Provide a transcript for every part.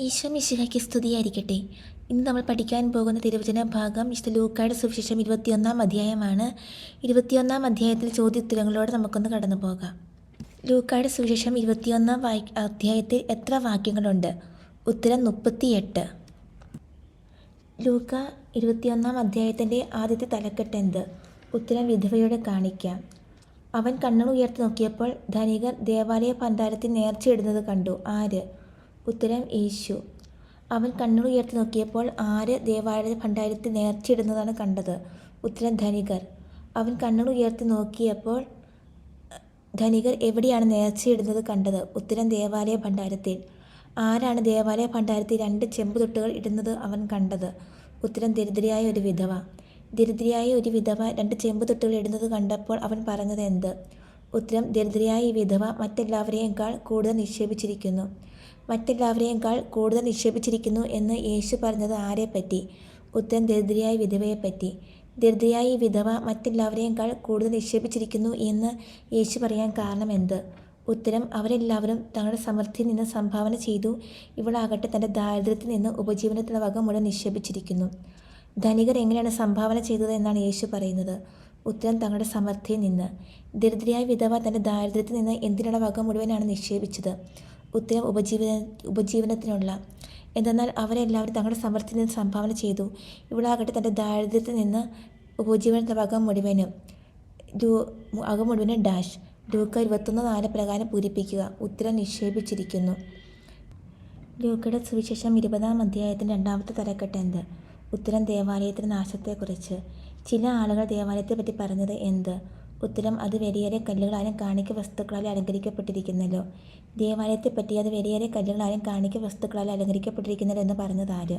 ഈശോ മിശിഹയ്ക്ക് സ്തുതിയായിരിക്കട്ടെ. ഇന്ന് നമ്മൾ പഠിക്കാൻ പോകുന്ന തിരുവചന ഭാഗം വിശുദ്ധ ലൂക്കായുടെ സുവിശേഷം ഇരുപത്തിയൊന്നാം അധ്യായമാണ്. ഇരുപത്തിയൊന്നാം അധ്യായത്തിൽ ചോദ്യോത്തരങ്ങളോടെ നമുക്കൊന്ന് കടന്നു പോകാം. ലൂക്കായുടെ സുവിശേഷം ഇരുപത്തിയൊന്നാം വായി അധ്യായത്തിൽ എത്ര വാക്യങ്ങളുണ്ട്? ഉത്തരം മുപ്പത്തിയെട്ട്. ലൂക്ക ഇരുപത്തിയൊന്നാം അധ്യായത്തിന്റെ ആദ്യത്തെ തലക്കെട്ട് എന്ത്? ഉത്തരം വിധവയോടെ കാണിക്കാം. അവൻ കണ്ണുകൾ ഉയർത്തി നോക്കിയപ്പോൾ ധനികർ ദേവാലയ പന്താരത്തിൽ നേർച്ചയിടുന്നത് കണ്ടു. ആര്? ഉത്തരം യേശു. അവൻ കണ്ണുകൾ ഉയർത്തി നോക്കിയപ്പോൾ ആര് ദേവാലയ ഭണ്ഡാരത്തിൽ നേർച്ചയിടുന്നതാണ് കണ്ടത്? ഉത്തരം ധനികർ. അവൻ കണ്ണുകൾ ഉയർത്തി നോക്കിയപ്പോൾ ധനികർ എവിടെയാണ് നേർച്ചയിടുന്നത് കണ്ടത്? ഉത്തരം ദേവാലയ ഭണ്ഡാരത്തിൽ. ആരാണ് ദേവാലയ ഭണ്ഡാരത്തിൽ രണ്ട് ചെമ്പുതൊട്ടുകൾ ഇടുന്നത് അവൻ കണ്ടത്? ഉത്തരം ദരിദ്രയായ ഒരു വിധവ. ദരിദ്രയായ ഒരു വിധവ രണ്ട് ചെമ്പുതൊട്ടുകൾ ഇടുന്നത് കണ്ടപ്പോൾ അവൻ പറഞ്ഞത് എന്ത്? ഉത്തരം ദരിദ്രയായ ഈ വിധവ മറ്റെല്ലാവരെയേക്കാൾ കൂടുതൽ നിക്ഷേപിച്ചിരിക്കുന്നു. മറ്റെല്ലാവരെയേക്കാൾ കൂടുതൽ നിക്ഷേപിച്ചിരിക്കുന്നു എന്ന് യേശു പറഞ്ഞത് ആരെപ്പറ്റി? ഉത്തരം ദരിദ്രയായ വിധവയെപ്പറ്റി. ദരിദ്രയായ ഈ വിധവ മറ്റെല്ലാവരെയേക്കാൾ കൂടുതൽ നിക്ഷേപിച്ചിരിക്കുന്നു എന്ന് യേശു പറയാൻ കാരണം എന്ത്? ഉത്തരം അവരെല്ലാവരും തങ്ങളുടെ സമൃദ്ധിയിൽ നിന്ന് സംഭാവന ചെയ്തു. ഇവളാകട്ടെ തന്റെ ദാരിദ്ര്യത്തിൽ നിന്ന് ഉപജീവനത്തിനുള്ള വക മുഴുവൻ നിക്ഷേപിച്ചിരിക്കുന്നു. ധനികർ എങ്ങനെയാണ് സംഭാവന ചെയ്തത് എന്നാണ് യേശു പറയുന്നത്. ഉത്തരം തങ്ങളുടെ സമൃദ്ധിയിൽ നിന്ന്. ദരിദ്രയായ വിധവ തന്റെ ദാരിദ്ര്യത്തിൽ നിന്ന് എന്തിനുള്ള വക മുഴുവനാണ് നിക്ഷേപിച്ചത്? ഉത്തരം ഉപജീവന ഉപജീവനത്തിനുള്ള. എന്തെന്നാൽ അവരെല്ലാവരും തങ്ങളുടെ സമൃദ്ധിയിൽ നിന്ന് സംഭാവന ചെയ്തു. ഇവളാകട്ടെ തന്റെ ദാരിദ്ര്യത്തിൽ നിന്ന് ഉപജീവനത്തിന്റെ ഭാഗം മുഴുവനും. അകം മുഴുവനും ഡാഷ്. ഡൂക്ക ഇരുപത്തൊന്ന് നാല് പ്രകാരം പൂരിപ്പിക്കുക. ഉത്തരം നിക്ഷേപിച്ചിരിക്കുന്നു. ലൂക്കയുടെ സുവിശേഷം ഇരുപതാം അധ്യായത്തിന്റെ രണ്ടാമത്തെ തലക്കെട്ട് എന്ത്? ഉത്തരം ദേവാലയത്തിന്റെ നാശത്തെക്കുറിച്ച്. ചില ആളുകൾ ദേവാലയത്തെ പറ്റി പറഞ്ഞത് എന്ത്? ഉത്തരം അത് വലിയേറെ കല്ലുകളാലും കാണിക്ക വസ്തുക്കളാലും അലങ്കരിക്കപ്പെട്ടിരിക്കുന്നല്ലോ. ദേവാലയത്തെപ്പറ്റി അത് വലിയേറെ കല്ലുകളാലും കാണിക്ക വസ്തുക്കളാലും അലങ്കരിക്കപ്പെട്ടിരിക്കുന്നല്ലോ എന്ന് പറഞ്ഞത് ആര്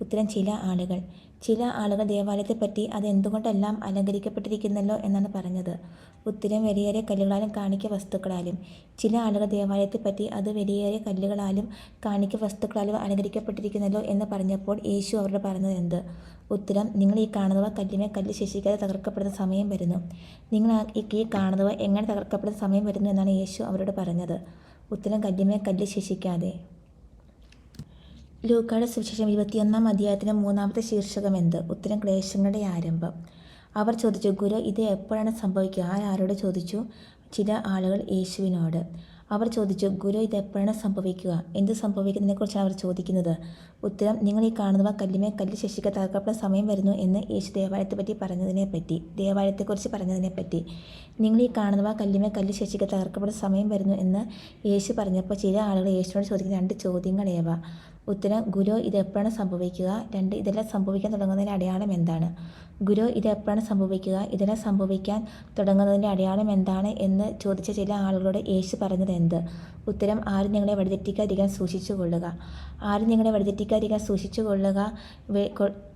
ഉത്തരം ചില ആളുകൾ. ചില ആളുകൾ ദേവാലയത്തെപ്പറ്റി അത് എന്തുകൊണ്ടെല്ലാം അലങ്കരിക്കപ്പെട്ടിരിക്കുന്നല്ലോ എന്നാണ് പറഞ്ഞത്. ഉത്തരം വലിയേറെ കല്ലുകളാലും കാണിക്ക വസ്തുക്കളാലും. ചില ആളുകൾ ദേവാലയത്തെപ്പറ്റി അത് വലിയേറെ കല്ലുകളാലും കാണിക്ക വസ്തുക്കളാലും അലങ്കരിക്കപ്പെട്ടിരിക്കുന്നല്ലോ എന്ന് പറഞ്ഞപ്പോൾ യേശു അവരോട് പറഞ്ഞത് എന്ത് ഉത്തരം നിങ്ങൾ ഈ കാണുന്നവ കല്ലിനെ കല്ല് ശേഷിക്കാതെ തകർക്കപ്പെടുന്ന സമയം വരുന്നു. നിങ്ങൾ ഈ കാണുന്നവ എങ്ങനെ തകർക്കപ്പെടുന്ന സമയം വരുന്നു എന്നാണ് യേശു അവരോട് പറഞ്ഞത്. ഉത്തരം കല്ലിനെ കല്ല് ശേഷിക്കാതെ. ലൂക്കാട് സുവിശേഷം ഇരുപത്തിയൊന്നാം അധ്യായത്തിന്റെ മൂന്നാമത്തെ ശീർഷകം എന്ത്? ഉത്തരം ക്ലേശങ്ങളുടെ ആരംഭം. അവർ ചോദിച്ചു ഗുരു ഇത് എപ്പോഴാണ് സംഭവിക്കുക? ആരോട് ചോദിച്ചു ചില ആളുകൾ യേശുവിനോട്. അവർ ചോദിച്ചു ഗുരു ഇത് എപ്പോഴാണ് സംഭവിക്കുക? എന്ത് സംഭവിക്കുന്നതിനെക്കുറിച്ചാണ് അവർ ചോദിക്കുന്നത്? ഉത്തരം നിങ്ങൾ ഈ കാണുന്നവ കല്ലിമേ കല്ല് ശശിക്ക് തകർക്കപ്പെടുന്ന സമയം വരുന്നു എന്ന് യേശു ദേവാലയത്തെപ്പറ്റി പറഞ്ഞതിനെപ്പറ്റി പറഞ്ഞതിനെ പറ്റി ദേവാലയത്തെക്കുറിച്ച് പറഞ്ഞതിനെപ്പറ്റി. നിങ്ങൾ ഈ കാണുന്നവ കല്ലിമേ കല്ല് ശശിക്ക് തകർക്കപ്പെടുന്ന സമയം വരുന്നു എന്ന് യേശു പറഞ്ഞപ്പോൾ ചില ആളുകൾ യേശുവിനോട് ചോദിക്കുന്ന രണ്ട് ചോദ്യങ്ങൾ ഏവ ഉത്തരം ഗുരു ഇത് എപ്പോഴാണ് സംഭവിക്കുക? രണ്ട് ഇതെല്ലാം സംഭവിക്കാൻ തുടങ്ങുന്നതിന്റെ അടയാളം എന്താണ്? ഗുരു ഇത് എപ്പോഴാണ് സംഭവിക്കുക? ഇതെല്ലാം സംഭവിക്കാൻ തുടങ്ങുന്നതിന്റെ അടയാളം എന്താണ് എന്ന് ചോദിച്ച ചില ആളുകളോട് യേശു പറഞ്ഞത് എന്ത്? ഉത്തരം ആരും നിങ്ങളെ വഴിതെറ്റിക്കാതിരിക്കാൻ സൂക്ഷിച്ചു കൊള്ളുക ആരും നിങ്ങളെ വഴിതെറ്റിക്കാതിരിക്കാൻ സൂക്ഷിച്ചു കൊള്ളുക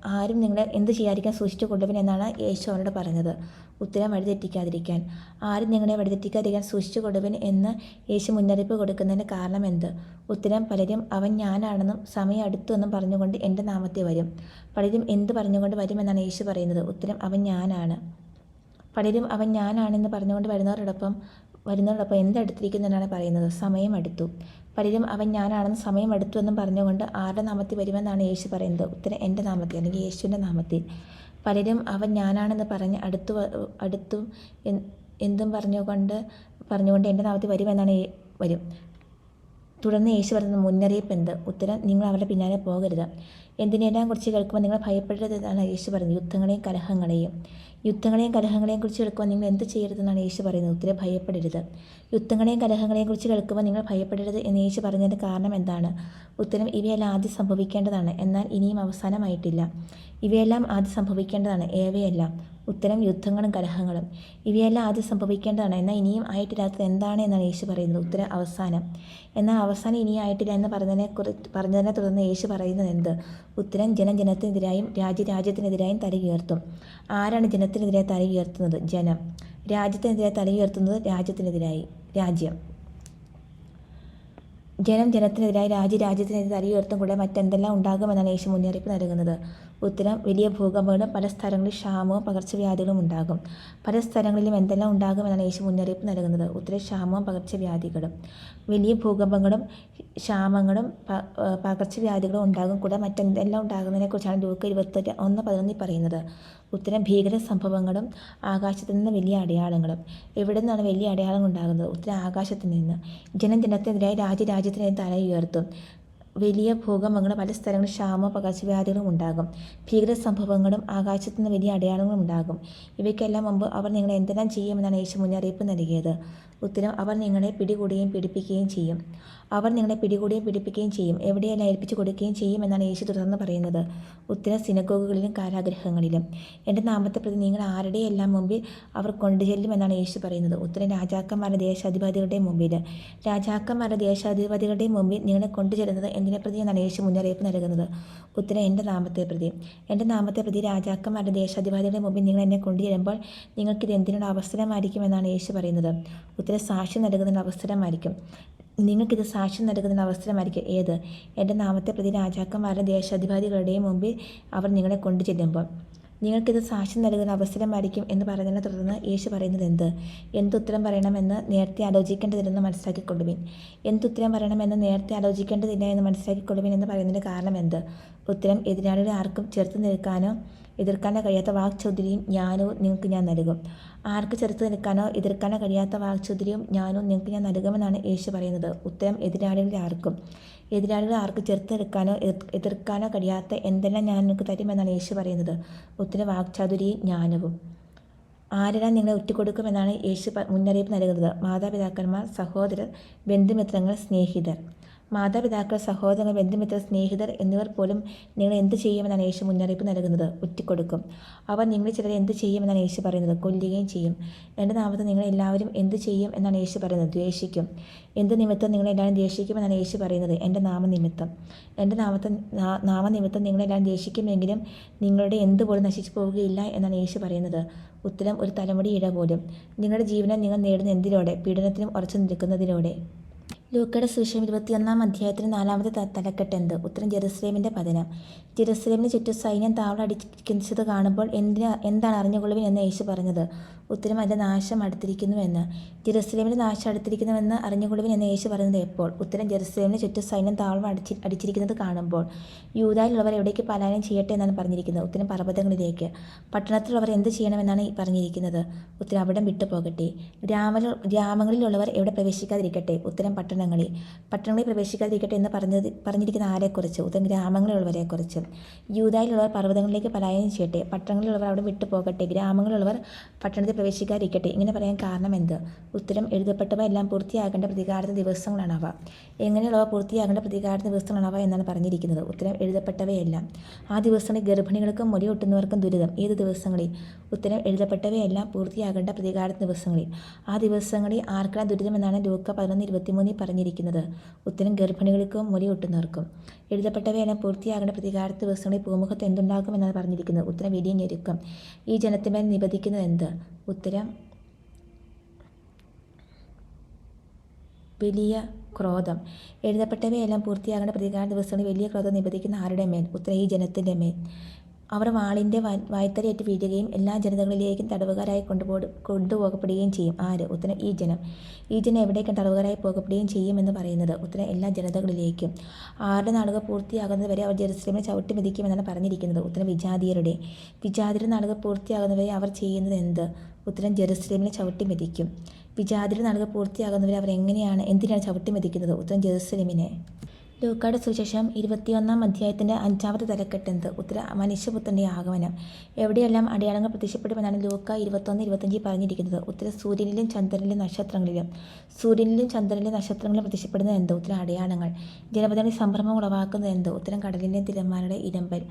ആരും നിങ്ങളെ എന്ത് ചെയ്യാതിരിക്കാൻ സൂക്ഷിച്ചു കൊണ്ടുവരും എന്നാണ് യേശു അവരോട് പറഞ്ഞത്. ഉത്തരം വഴിതെറ്റിക്കാതിരിക്കാൻ. ആരും നിങ്ങളെ വഴിതെറ്റിക്കാതിരിക്കാൻ സൂക്ഷിച്ചു കൊണ്ടുവരും എന്ന് യേശു മുന്നറിയിപ്പ് കൊടുക്കുന്നതിന് കാരണം എന്ത്? ഉത്തരം പലരും അവൻ ഞാനാണെന്നും സമയം അടുത്തു എന്നും പറഞ്ഞുകൊണ്ട് എന്റെ നാമത്തെ വരും. പലരും എന്ത് പറഞ്ഞുകൊണ്ട് വരുമെന്നാണ് യേശു പറയുന്നത്. ഉത്തരം അവൻ ഞാനാണ്. പലരും അവൻ ഞാനാണെന്ന് പറഞ്ഞുകൊണ്ട് വരുന്നവരോടൊപ്പം വരുന്നവരോടൊപ്പം എന്തെടുത്തിരിക്കുന്നതെന്നാണ് പറയുന്നത്. സമയം അടുത്തു. പലരും അവൻ ഞാനാണെന്ന് സമയം എടുത്തുവെന്നും പറഞ്ഞുകൊണ്ട് ആരുടെ നാമത്തിൽ വരുമെന്നാണ് യേശു പറയുന്നത്. ഉത്തരം എന്റെ നാമത്തിൽ അല്ലെങ്കിൽ യേശുവിന്റെ നാമത്തിൽ പലരും അവൻ ഞാനാണെന്ന് പറഞ്ഞ് അടുത്തു അടുത്തും എന്തും പറഞ്ഞുകൊണ്ട് പറഞ്ഞുകൊണ്ട് എന്റെ നാമത്തിൽ വരുമെന്നാണ് വരും. തുടർന്ന് യേശു പറയുന്ന മുന്നറിയിപ്പ് എന്ത് ഉത്തരം നിങ്ങൾ അവരുടെ പിന്നാലെ പോകരുത്. എന്തിനെല്ലാം കുറിച്ച് കേൾക്കുമ്പോൾ നിങ്ങൾ ഭയപ്പെടരുത് എന്നാണ് യേശു പറയുന്നത്. യുദ്ധങ്ങളെയും കലഹങ്ങളെയും. യുദ്ധങ്ങളെയും കലഹങ്ങളെയും കുറിച്ച് കേൾക്കുമ്പോൾ നിങ്ങൾ എന്ത് ചെയ്യരുതെന്നാണ് യേശു പറയുന്നത്. ഉത്തരം ഭയപ്പെടരുത്. യുദ്ധങ്ങളെയും കലഹങ്ങളെയും കുറിച്ച് കേൾക്കുമ്പോൾ നിങ്ങൾ ഭയപ്പെടരുത് എന്ന് യേശു പറഞ്ഞതിന്റെ കാരണം എന്താണ്? ഉത്തരം ഇവയെല്ലാം ആദ്യം സംഭവിക്കേണ്ടതാണ്. എന്നാൽ ഇനിയും അവസാനമായിട്ടില്ല. ഇവയെല്ലാം ആദ്യം സംഭവിക്കേണ്ടതാണ്. ഏവയെല്ലാം? ഉത്തരം യുദ്ധങ്ങളും കലഹങ്ങളും. ഇവയെല്ലാം ആദ്യം സംഭവിക്കേണ്ടതാണ്. എന്നാൽ ഇനിയും ആയിട്ടില്ലാത്തത് എന്താണ് എന്നാണ് യേശു പറയുന്നത്. ഉത്തരം അവസാനം. എന്നാൽ അവസാനം ഇനിയും ആയിട്ടില്ല എന്ന് പറഞ്ഞതിനെ കുറിച്ച് പറഞ്ഞതിനെ തുടർന്ന് യേശു പറയുന്നത് എന്ത്? ഉത്തരം ജനം ജനത്തിനെതിരായും രാജ്യ രാജ്യത്തിനെതിരായും തലയുയർത്തും ആരാണ് ജനത്തിനെതിരെ തലയുയർത്തുന്നത് ജനം. രാജ്യത്തിനെതിരെ തലയുയർത്തുന്നത് രാജ്യത്തിനെതിരായി. രാജ്യം. ജനം ജനത്തിനെതിരായി രാജ്യ രാജ്യത്തിനെതിരെ തലയുയർത്തും കൂടെ മറ്റെന്തെല്ലാം ഉണ്ടാകുമെന്നാണ് യേശു മുന്നറിയിപ്പ് നൽകുന്നത്. ഉത്തരം വലിയ ഭൂകമ്പങ്ങളും പല സ്ഥലങ്ങളിൽ ക്ഷാമവും പകർച്ചവ്യാധികളും ഉണ്ടാകും. പല സ്ഥലങ്ങളിലും എന്തെല്ലാം ഉണ്ടാകുമെന്നാണ് യേശു മുന്നറിയിപ്പ് നൽകുന്നത്. ഉത്തരം ക്ഷാമവും പകർച്ചവ്യാധികളും. വലിയ ഭൂകമ്പങ്ങളും ക്ഷാമങ്ങളും പകർച്ചവ്യാധികളും ഉണ്ടാകും. കൂടാതെ മറ്റെന്തെല്ലാം ഉണ്ടാകുന്നതിനെക്കുറിച്ചാണ് ലൂക്ക് ഇരുപത്തി ഒന്ന് പതിനൊന്നിൽ പറയുന്നത്. ഉത്തരം ഭീകര സംഭവങ്ങളും ആകാശത്തു നിന്ന് വലിയ അടയാളങ്ങളും. എവിടെ നിന്നാണ് വലിയ അടയാളങ്ങൾ ഉണ്ടാകുന്നത്? ഉത്തരം ആകാശത്ത് നിന്ന്. ജനം ജനത്തിനെതിരായി രാജ്യരാജ്യത്തിനെതിരെ തല ഉയർത്തും. വലിയ ഭൂകമ്പങ്ങളും പല സ്ഥലങ്ങളിൽ ക്ഷാമ പകർച്ചവ്യാധികളും ഉണ്ടാകും. ഭീകര സംഭവങ്ങളും ആകാശത്തു നിന്ന് വലിയ അടയാളങ്ങളും ഉണ്ടാകും. ഇവയ്ക്കെല്ലാം മുമ്പ് അവർ നിങ്ങളെ എന്തെല്ലാം ചെയ്യുമെന്നാണ് യേശു മുന്നറിയിപ്പ് നൽകിയത്. ഉത്തരം അവർ നിങ്ങളെ പിടികൂടുകയും പിടിപ്പിക്കുകയും ചെയ്യും. അവർ നിങ്ങളെ പിടികൂടുകയും പീഡിപ്പിക്കുകയും ചെയ്യും. എവിടെയെല്ലാം ഏൽപ്പിച്ചു കൊടുക്കുകയും ചെയ്യും എന്നാണ് യേശു തുടർന്ന് പറയുന്നത്. ഉത്തരം സിനഗോഗുകളിലും കാരാഗ്രഹങ്ങളിലും. എന്റെ നാമത്തെ പ്രതി നിങ്ങൾ ആരുടെയെല്ലാം മുമ്പിൽ അവർ കൊണ്ടുചെല്ലും എന്നാണ് യേശു പറയുന്നത്. ഉത്തരം രാജാക്കന്മാരുടെ ദേശാധിപതികളുടെ മുമ്പിൽ. രാജാക്കന്മാരുടെ ദേശാധിപതികളുടെ മുമ്പിൽ നിങ്ങളെ കൊണ്ടുചെല്ലുന്നത് എന്തിനെ പ്രതി എന്നാണ് യേശു മുന്നറിയിപ്പ് നൽകുന്നത്. ഉത്തരം എന്റെ നാമത്തെ പ്രതി. എന്റെ നാമത്തെ പ്രതി രാജാക്കന്മാരുടെ ദേശാധിപതികളുടെ മുമ്പിൽ നിങ്ങൾ എന്നെ കൊണ്ടുചെല്ലുമ്പോൾ നിങ്ങൾക്കിത് എന്തിനുള്ള അവസരമായിരിക്കും എന്നാണ് യേശു പറയുന്നത്. ഉത്തരം സാക്ഷി നൽകുന്നതിനുള്ള അവസരമായിരിക്കും. നിങ്ങൾക്കിത് സാക്ഷ്യം നൽകുന്ന അവസരമായിരിക്കും ഏത്? എന്റെ നാമത്തെ പ്രതി രാജാക്കന്മാരുടെ ദേശാധിപതികളുടെയും മുമ്പിൽ അവർ നിങ്ങളെ കൊണ്ടു ചെല്ലുമ്പോൾ. നിങ്ങൾക്കിത് സാക്ഷ്യം നൽകുന്ന അവസരമായിരിക്കും എന്ന് പറഞ്ഞതിനെ തുടർന്ന് യേശു പറയുന്നത് എന്ത്? എന്തുത്തരം പറയണമെന്ന് നേരത്തെ ആലോചിക്കേണ്ടതില്ലെന്ന് മനസ്സിലാക്കിക്കൊള്ളുവിൻ. എന്തുത്തരം പറയണമെന്ന് നേരത്തെ ആലോചിക്കേണ്ടതില്ല എന്ന് മനസ്സിലാക്കിക്കൊള്ളുവിൻ എന്ന് പറയുന്നതിന്റെ കാരണം എന്ത്? ഉത്തരം എതിരാളികളെ ആർക്കും ചെറുത്ത് നിൽക്കാനോ എതിർക്കാനോ കഴിയാത്ത വാക്ചൗധരിയും ജ്ഞാനവും നിങ്ങൾക്ക് ഞാൻ നൽകും. ആർക്ക് ചെറുത്ത് നിൽക്കാനോ എതിർക്കാനോ കഴിയാത്ത വാക്ചൗധരിയും ജ്ഞാനവും നിങ്ങൾക്ക് ഞാൻ നൽകുമെന്നാണ് യേശു പറയുന്നത്. ഉത്തരം എതിരാളികളെ ആർക്കും. എതിരാളികൾ ആർക്ക് ചെറുത്ത് നിൽക്കാനോ എതിർ- എതിർക്കാനോ കഴിയാത്ത എന്തെല്ലാം ഞാൻ നിങ്ങൾക്ക് തരുമെന്നാണ് യേശു പറയുന്നത്. ഉത്തരം വാക്ചാതുരിയും ജ്ഞാനവും ആരെല്ലാം നിങ്ങളെ ഉറ്റുകൊടുക്കുമെന്നാണ് യേശു മുന്നറിയിപ്പ് നൽകുന്നത്. മാതാപിതാക്കന്മാർ സഹോദരർ ബന്ധുമിത്രങ്ങൾ സ്നേഹിതർ. മാതാപിതാക്കൾ സഹോദരങ്ങൾ ബന്ധുമിത്ര സ്നേഹിതർ എന്നിവർ പോലും നിങ്ങൾ എന്ത് ചെയ്യുമെന്നാണ് യേശു മുന്നറിയിപ്പ് നൽകുന്നത്? ഉറ്റിക്കൊടുക്കും. അവർ നിങ്ങൾ ചിലരെ എന്ത് ചെയ്യുമെന്നാണ് യേശു പറയുന്നത്? കൊല്ലുകയും ചെയ്യും. എന്റെ നിങ്ങൾ എല്ലാവരും എന്ത് ചെയ്യും എന്നാണ് യേശു പറയുന്നത്? ദ്വേഷിക്കും. എന്ത് നിമിത്തം നിങ്ങളെല്ലാവരും ദ്വേഷിക്കുമെന്നാണ് യേശു പറയുന്നത്? എന്റെ നാമനിമിത്തം. എന്റെ നാമത്തെ നാമനിമിത്തം നിങ്ങളെല്ലാം ദ്വേഷിക്കുമെങ്കിലും നിങ്ങളുടെ എന്ത് പോലും നശിച്ചു പോവുകയില്ല എന്നാണ് യേശു പറയുന്നത്. ഉത്തരം ഒരു തലമുടി ഇട പോലും നിങ്ങളുടെ ജീവനം നിങ്ങൾ നേടുന്ന എന്തിലൂടെ? പീഡനത്തിനും ഉറച്ചു നിൽക്കുന്നതിലൂടെ. ലൂക്കയുടെ സുവിശേഷം ഇരുപത്തിയൊന്നാം അധ്യായത്തിന് നാലാമത്തെ തലക്കെട്ട് എന്ത്? ഉത്തരം ജെറുസലേമിന്റെ പതനം. ജെറുസലേമിന് ചുറ്റും സൈന്യം താവളം അടിക്കുന്നത് കാണുമ്പോൾ എന്തിനാ എന്താണ് അറിഞ്ഞുകൊള്ളുവിൻ? എന്ന് യേശു പറഞ്ഞത്. ഉത്തരം അതിന്റെ നാശം അടുത്തിരിക്കുന്നുവെന്ന്. ജെറുസലേമിന്റെ നാശം അടുത്തിരിക്കുന്നുവെന്ന് അറിഞ്ഞുകൊള്ളുവിൻ എന്ന് യേശു പറയുന്നത് എപ്പോൾ? ഉത്തരം ജെറുസലേമിന് ചുറ്റും സൈന്യം താവളം അടിച്ചി അടിച്ചിരിക്കുന്നത് കാണുമ്പോൾ. യൂതായിലുള്ളവർ എവിടേക്ക് പലായനം ചെയ്യട്ടെ എന്നാണ് പറഞ്ഞിരിക്കുന്നത്. ഉത്തരം പർവതങ്ങളിലേക്ക്. പട്ടണത്തിലുള്ളവർ എന്ത് ചെയ്യണമെന്നാണ് പറഞ്ഞിരിക്കുന്നത്? ഉത്തരം അവിടം വിട്ടു പോകട്ടെ ഗ്രാമ ഗ്രാമങ്ങളിലുള്ളവർ എവിടെ പ്രവേശിക്കാതിരിക്കട്ടെ? ഉത്തരം പട്ടണങ്ങളിൽ. പട്ടണങ്ങളിൽ പ്രവേശിക്കാതിരിക്കട്ടെ എന്ന് പറഞ്ഞത് പറഞ്ഞിരിക്കുന്ന ആരെക്കുറിച്ച്? ഉത്തരം ഗ്രാമങ്ങളിലുള്ളവരെക്കുറിച്ച്. യൂതായിലുള്ളവർ പർവതങ്ങളിലേക്ക് പലായനം ചെയ്യട്ടെ. പട്ടണങ്ങളിലുള്ളവർ അവിടെ വിട്ടു പോകട്ടെ ഗ്രാമങ്ങളിലുള്ളവർ പട്ടണത്തിൽ പ്രവേശിക്കാതിരിക്കട്ടെ. ഇങ്ങനെ പറയാൻ കാരണം എന്ത്? ഉത്തരം എഴുതപ്പെട്ടവ എല്ലാം പൂർത്തിയാകേണ്ട പ്രതികാരത്തെ ദിവസങ്ങളാണവ. എങ്ങനെയുള്ളവ പൂർത്തിയാകേണ്ട പ്രതികാരത്തെ ദിവസങ്ങളാണവ എന്നാണ് പറഞ്ഞിരിക്കുന്നത്. ഉത്തരം എഴുതപ്പെട്ടവയെല്ലാം. ആ ദിവസങ്ങളിൽ ഗർഭിണികൾക്കും മുടിയൊട്ടുന്നവർക്കും ദുരിതം. ഏത് ദിവസങ്ങളിൽ? ഉത്തരം എഴുതപ്പെട്ടവയെല്ലാം പൂർത്തിയാകേണ്ട പ്രതികാര ദിവസങ്ങളിൽ. ആ ദിവസങ്ങളിൽ ആർക്കാണ് ദുരിതമെന്നാണ് ലൂക്ക പതിനൊന്ന് ഇരുപത്തിമൂന്നിൽ പറഞ്ഞിരിക്കുന്നത്. ഉത്തരം ഗർഭിണികൾക്കും മുടിയൊട്ടുന്നവർക്കും എഴുതപ്പെട്ടവയെല്ലാം പൂർത്തിയാകേണ്ട പ്രതികാര ദിവസങ്ങളിൽ പൂമുഖത്ത് എന്തുണ്ടാകുമെന്നാണ് പറഞ്ഞിരിക്കുന്നത് ഉത്തരം വലിയ ഞെരുക്കം. ഈ ജനത്തിന്മേൽ നിബന്ധിക്കുന്നത് എന്ത്? ഉത്തരം വലിയ ക്രോധം. എഴുതപ്പെട്ടവയെല്ലാം പൂർത്തിയാകേണ്ട പ്രതികാര ദിവസങ്ങളിൽ വലിയ ക്രോധം നിബന്ധിക്കുന്ന ആരുടെ മേൽ? ഉത്തരം ഈ ജനത്തിന്റെ മേൽ. അവർ വാളിന്റെ വായ്ത്തരയേറ്റ് വീഴുകയും എല്ലാ ജനതകളിലേക്കും തടവുകാരായി കൊണ്ടുപോ കൊണ്ടുപോകപ്പെടുകയും ചെയ്യും. ആര്? ഉത്തരം ഈ ജനം ഈ ജനം എവിടേക്കും തടവുകാരായി പോകപ്പെടുകയും ചെയ്യുമെന്ന് പറയുന്നത് ഉത്തരം എല്ലാ ജനതകളിലേക്കും. ആരുടെ നാടുക പൂർത്തിയാകുന്നതുവരെ അവർ ജെറുസലേമിനെ ചവിട്ടി മെതിക്കുമെന്നാണ് പറഞ്ഞിരിക്കുന്നത്. ഉത്തരം വിജാതിയരുടെ. വിജാതിയുടെ നാടുക പൂർത്തിയാകുന്നവരെ അവർ ചെയ്യുന്നത് എന്ത്? ഉത്തരം ജെറുസലേമിനെ ചവിട്ടി മെതിക്കും. വിജാതിയുടെ നാടുക പൂർത്തിയാകുന്നവരെ അവർ എങ്ങനെയാണ് എന്തിനാണ് ചവിട്ടി മെതിക്കുന്നത്? ഉത്തരം ജെറുസലേമിനെ. ലൂക്കായുടെ സുശേഷം ഇരുപത്തിയൊന്നാം അധ്യായത്തിന്റെ അഞ്ചാമത്തെ തലക്കെട്ട് എന്ത് ഉത്തര മനുഷ്യപുത്രന്റെ ആഗമനം. എവിടെയെല്ലാം അടയാളങ്ങൾ പ്രത്യക്ഷപ്പെടുമെന്നാണ് ലൂക്ക ഇരുപത്തൊന്ന് ഇരുപത്തഞ്ചിൽ പറഞ്ഞിരിക്കുന്നത്. ഉത്തര സൂര്യനിലും ചന്ദ്രനിലും നക്ഷത്രങ്ങളിലും. സൂര്യനിലും ചന്ദ്രനിലും നക്ഷത്രങ്ങളിലും പ്രത്യക്ഷപ്പെടുന്നത് എന്ത്? ഉത്തര അടയാളങ്ങൾ. ജനപദങ്ങളിൽ സംഭ്രമം ഉളവാക്കുന്നത് എന്ത്? ഉത്തരം കടലിന്റെ തിരമാലയുടെ ഇരമ്പൽ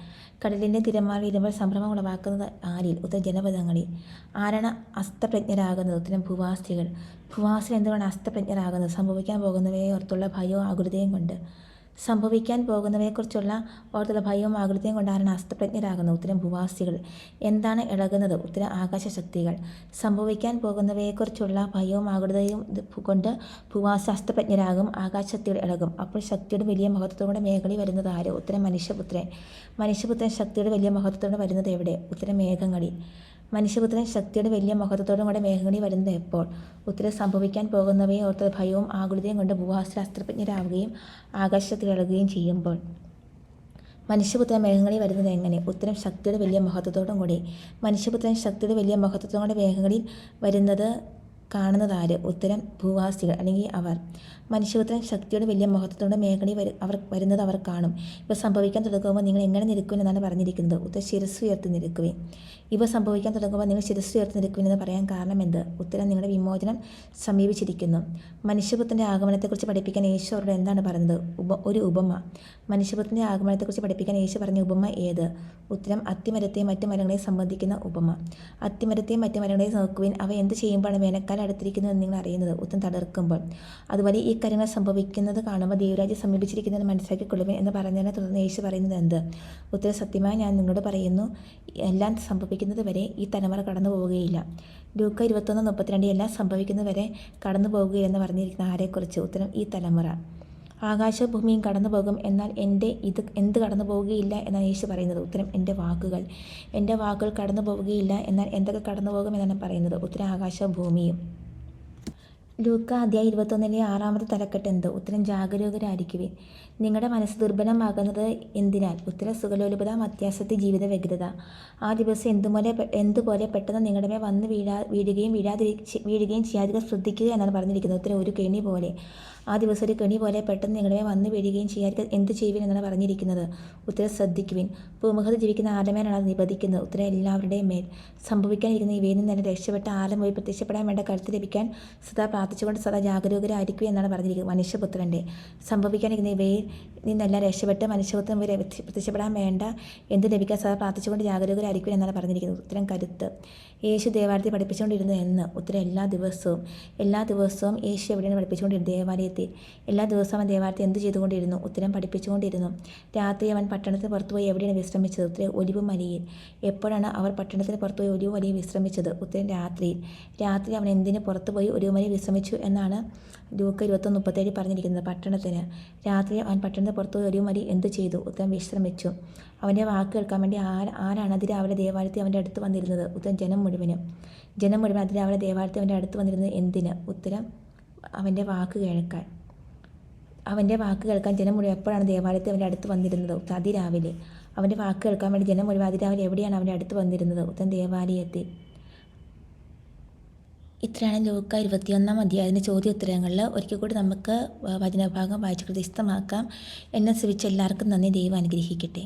കടലിന്റെ തിരമാലയുടെ ഇരമ്പൽ സംഭ്രമം ഉളവാക്കുന്നത് ആരിൽ? ഉത്തര ജനപദങ്ങളിൽ. ആരാണ് അസ്തപ്രജ്ഞരാകുന്നത്? ഉത്തരം ഭൂവാസികൾ. ഭൂവാസികൾ എന്തുകൊണ്ടാണ് അസ്തപ്രജ്ഞരാകുന്നത്? സംഭവിക്കാൻ പോകുന്നവയെ ഓർത്തുള്ള ഭയവും ആകുലതയും കൊണ്ട്. സംഭവിക്കാൻ പോകുന്നവയെക്കുറിച്ചുള്ള ഓർത്തുള്ള ഭയവും ആകൃതിയും കൊണ്ടാണ് അസ്തപ്രജ്ഞരാകുന്നത്? ഉത്തരം ഭൂവാസികൾ. എന്താണ് ഇളകുന്നത്? ഉത്തരം ആകാശശക്തികൾ. സംഭവിക്കാൻ പോകുന്നവയെക്കുറിച്ചുള്ള ഭയവും ആകൃതയും കൊണ്ട് ഭൂവാസി അസ്തപ്രജ്ഞരാകും ആകാശശക്തികൾ ഇളകും. അപ്പോൾ ശക്തിയുടെ വലിയ മഹത്വത്തോടെ മേഖലയിൽ വരുന്നത് ആര്? ഉത്തരം മനുഷ്യപുത്രൻ. മനുഷ്യപുത്രൻ ശക്തിയുടെ വലിയ മഹത്വത്തോടെ വരുന്നത് എവിടെ? ഉത്തരം മേഘങ്ങളിൽ. മനുഷ്യപുത്രൻ ശക്തിയുടെ വലിയ മഹത്വത്തോടും കൂടെ മേഘങ്ങളിൽ വരുന്നത് എപ്പോൾ? ഉത്തരം സംഭവിക്കാൻ പോകുന്നവയെ ഓർത്ത് ഭയവും ആകുലതയും കൊണ്ട് ഭൂഹാസ്ത്ര അസ്ത്രജ്ഞരാവുകയും ആകാശത്തിൽ ഇളകുകയും ചെയ്യുമ്പോൾ. മനുഷ്യപുത്രൻ മേഘങ്ങളിൽ വരുന്നത് എങ്ങനെ? ഉത്തരം ശക്തിയുടെ വലിയ മഹത്വത്തോടും കൂടി. മനുഷ്യപുത്രൻ ശക്തിയുടെ വലിയ മഹത്വത്തോടും കൂടെ മേഘങ്ങളിൽ വരുന്നത് കാണുന്നത് ആര് ഉത്തരം ഭൂവാസികൾ അല്ലെങ്കിൽ അവർ. മനുഷ്യപുത്രൻ ശക്തിയുടെ വലിയ മഹത്വത്തോടെ മേഖലയിൽ വരു അവർ വരുന്നത് അവർ കാണും. ഇവ സംഭവിക്കാൻ തുടങ്ങുമ്പോൾ നിങ്ങൾ എങ്ങനെ നിൽക്കും എന്നാണ് പറഞ്ഞിരിക്കുന്നത്. ഉത്തരം ശിരസ് ഉയർത്തി നിൽക്കുവേ ഇവ സംഭവിക്കാൻ തുടങ്ങുമ്പോൾ നിങ്ങൾ ശിരസ് ഉയർത്തി നിൽക്കുമെന്ന് പറയാൻ കാരണം എന്ത്? ഉത്തരം നിങ്ങളുടെ വിമോചനം സമീപിച്ചിരിക്കുന്നു. മനുഷ്യപുത്രന്റെ ആഗമനത്തെക്കുറിച്ച് പഠിപ്പിക്കാൻ യേശു അവരോട് എന്താണ് പറഞ്ഞത്? ഉപ ഒരു ഉപമ. മനുഷ്യപുത്രന്റെ ആഗമനത്തെക്കുറിച്ച് പഠിപ്പിക്കാൻ യേശു പറഞ്ഞ ഉപമ ഏത്? ഉത്തരം അത്തിമരത്തെയും മറ്റു മരങ്ങളെയും സംബന്ധിക്കുന്ന ഉപമ. അത്തിമരത്തെയും മറ്റു മരങ്ങളെയും നോക്കുവിൻ. അവ എന്ത് ചെയ്യുമ്പോഴാണ് വേനൽക്കാലം അടുത്തിരിക്കുന്നു അടുത്തിരിക്കുന്നത് നിങ്ങൾ അറിയുന്നത് ഉത്തരം തളിർക്കുമ്പോൾ. അതുപോലെ ഈ കാര്യങ്ങൾ സംഭവിക്കുന്നത് കാണുമ്പോൾ ദൈവരാജ്യം സമീപിച്ചിരിക്കുന്നത് മനസ്സിലാക്കിക്കൊള്ളുവൻ എന്ന് പറഞ്ഞതിനെ തുടർന്ന് യേശു പറയുന്നത് എന്ത്? ഉത്തരം സത്യമായി ഞാൻ നിങ്ങളോട് പറയുന്നു എല്ലാം സംഭവിക്കുന്നത് വരെ ഈ തലമുറ കടന്നു പോവുകയില്ല. ലൂക്ക ഇരുപത്തൊന്ന് മുപ്പത്തിരണ്ട് എല്ലാം സംഭവിക്കുന്നത് വരെ കടന്നു പോവുകയില്ലെന്ന് പറഞ്ഞിരിക്കുന്ന ആരെക്കുറിച്ച്? ഉത്തരം ഈ തലമുറ. ആകാശവും ഭൂമിയും കടന്നു പോകും എന്നാൽ എന്റെ ഇത് എന്ത് കടന്നു പോവുകയില്ല എന്നാണ് യേശു പറയുന്നത്. ഉത്തരം എന്റെ വാക്കുകൾ. എന്റെ വാക്കുകൾ കടന്നു പോവുകയില്ല എന്നാൽ എന്തൊക്കെ കടന്നു പോകും എന്നാണ് പറയുന്നത്. ഉത്തരം ആകാശവും ഭൂമിയും ലൂക്ക അധ്യായ ഇരുപത്തൊന്നിലെ ആറാമത്തെ തലക്കെട്ട് എന്ത്? ഉത്തരം ജാഗരൂകരായിരിക്കുവിൻ. നിങ്ങളുടെ മനസ്സ് ദുർബലമാകുന്നത് എന്തിനാൽ? ഉത്തരം സുഖലോലുപത അത്യാസത്തെ ജീവിത വ്യഗ്രത ആ ദിവസം എന്തുപോലെ എന്തുപോലെ പെട്ടെന്ന് നിങ്ങളുടെ മേൽ വന്ന് വീഴാ വീഴുകയും വീഴാതിരി വീഴുകയും ചെയ്യാതിരിക്കാൻ ശ്രദ്ധിക്കുക എന്നാണ് പറഞ്ഞിരിക്കുന്നത്. ഉത്തരം ഒരു കെണി പോലെ. ആ ദിവസം ഒരു കെണി പോലെ പെട്ടെന്ന് നിങ്ങളുടെ മേൽ വന്ന് വീഴുകയും ചെയ്യാതിരിക്കാൻ എന്ത് ചെയ്യുവിൻ എന്നാണ് പറഞ്ഞിരിക്കുന്നത്. ഉത്തരം ശ്രദ്ധിക്കുവിൻ. ഭൂമുഖത്ത് ജീവിക്കുന്ന ആലമേനാണ് അത് നിബന്ധിക്കുന്നത്? ഉത്തരം എല്ലാവരുടെയും മേൽ. സംഭവിക്കാനിരിക്കുന്ന ഇവയിൽ നിന്ന് തന്നെ രക്ഷപ്പെട്ട ആലം പോയി പ്രത്യക്ഷപ്പെടാൻ വേണ്ട കരുത്ത് ലഭിക്കാൻ സദാ പ്രാർത്ഥിച്ചുകൊണ്ട് സദാ ജാഗരൂകരായിരിക്കുക എന്നാണ് പറഞ്ഞിരിക്കുന്നത് മനുഷ്യപുത്രന്റെ. സംഭവിക്കാനിരിക്കുന്ന ഇവയിൽ നിന്നെല്ലാം രക്ഷപ്പെട്ട് മനുഷ്യപുത്രൻ വരെ പ്രത്യക്ഷപ്പെടാൻ വേണ്ട. എന്ത് ലഭിക്കാൻ സദാ പ്രാർത്ഥിച്ചുകൊണ്ട് ജാഗരൂകരായിരിക്കുക എന്നാണ് പറഞ്ഞിരിക്കുന്നത്. ഉത്തരം കരുത്ത്. യേശു ദേവാലയത്തിൽ പഠിപ്പിച്ചുകൊണ്ടിരുന്നു എന്ന്. ഉത്തരം എല്ലാ ദിവസവും എല്ലാ ദിവസവും യേശു എവിടെയാണ് പഠിപ്പിച്ചുകൊണ്ടിരുന്നു ദേവാലയത്തിൽ. എല്ലാ ദിവസവും അവൻ ദേവാലയത്തിൽ എന്ത് ചെയ്തുകൊണ്ടിരുന്നു? ഉത്തരം പഠിപ്പിച്ചുകൊണ്ടിരുന്നു. രാത്രി അവൻ പട്ടണത്തിന് പുറത്തുപോയി എവിടെയാണ് വിശ്രമിച്ചത്? ഉത്തരം ഒലിവ് മലയിൽ. എപ്പോഴാണ് അവർ പട്ടണത്തിന് പുറത്തുപോയി ഒലിവ് മലയിൽ വിശ്രമിച്ചത്? ഉത്തരം രാത്രിയിൽ. രാത്രി അവൻ എന്തിന് പുറത്തുപോയി ഒലിവ് മലയിൽ വിശ്രമിച്ചു എന്നാണ് ലൂക്ക ഇരുപത്തൊന്ന് മുപ്പത്തേഴ് പറഞ്ഞിരിക്കുന്നത് പട്ടണത്തിന്. രാത്രി അവൻ പട്ടണത്തിന് പുറത്തു ഒരു മരി എന്ത് ചെയ്തു? ഉത്തരം വിശ്രമിച്ചു. അവന്റെ വാക്ക് കേൾക്കാൻ വേണ്ടി ആര് ആരാണ് അതിരാവിലെ ദേവാലയത്തിൽ അവന്റെ അടുത്ത് വന്നിരുന്നത്? ഉത്തരം ജനം മുഴുവനും. ജനം മുഴുവൻ അതിരാവിലെ ദേവാലയത്തിൽ അവന്റെ അടുത്ത് വന്നിരുന്നത് എന്തിന്? ഉത്തരം അവന്റെ വാക്ക് കേൾക്കാൻ. അവന്റെ വാക്ക് കേൾക്കാൻ ജനം മുഴുവൻ എപ്പോഴാണ് ദേവാലയത്തിൽ അവന്റെ അടുത്ത് വന്നിരുന്നത്? ഉത്തരം അതിരാവിലെ. അവന്റെ വാക്ക് കേൾക്കാൻ വേണ്ടി ജനം മുഴുവൻ അതിരാവിലെ എവിടെയാണ് അവന്റെ അടുത്ത് വന്നിരുന്നത്? ഉത്തരം ദേവാലയത്തിൽ. ഇത്രയാണ് ലൂക്ക ഇരുപത്തിയൊന്നാം അധ്യായത്തിന്റെ ചോദ്യ ഉത്തരങ്ങളിൽ ഒരിക്കൽ കൂടി നമുക്ക് വചനഭാഗം വായിച്ച് ഹൃദയസ്ഥമാക്കാം എന്നെ ശ്രമിച്ച എല്ലാവർക്കും നന്ദി. ദൈവം അനുഗ്രഹിക്കട്ടെ.